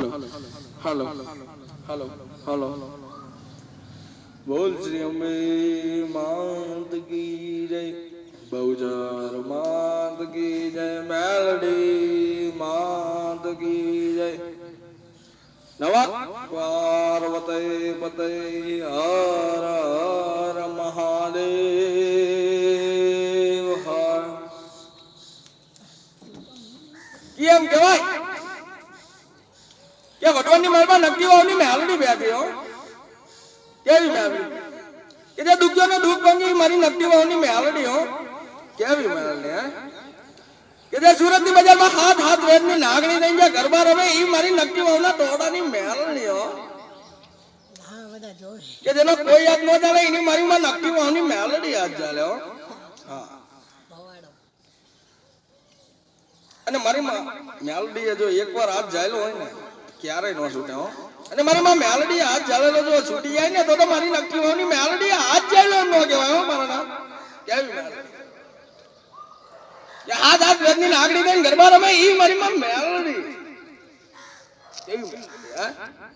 Hello hello hello બોલ શ્રી અંબે માત કી જય બહુચર માત કી જય મેલડી માત કી જય. નવા પાર્વતે પતે હર હર મહાદેવ હર. કેમ કહેવાય? કે ભગવાનની મહેલમાં નક્કી વાવની મેલડી બેઠી હો. કેવી મેલડી? કે જે દુખ્યો ને દુઃખ ભંગી મારી નક્કી વાવની મેલડી હો. કેવી મેલડી હે? કે જે સુરતની બજારમાં હાથ હાથ વેદની લાગણી થઈ જાય ગરબા રમે એ મારી નક્કી હા. બધા જોવે. કે જેનો કોઈ યાદ ન ચાલે એની મારી માં નક્કી વાવની મેલડી યાદ ચાલે હો. અને મારી માં મેલડી જો એકવાર હાથ જાયેલો હોય ને ક્યારેય ન છૂટે, હો. અને મારી માં મેલડી હાથ જાળેલો જો છૂટી જાય ને, તો તો મારી નક્કી હોવાની મેલડી હાથ જાયેલો ન કહેવાય, હો, મારા નામ. કેવી મેલડી? હાથ હાથ વેદની નાગડી દઈને ગરબા રમે, ઈ મારી માં મેલડી. કેવી મેલડી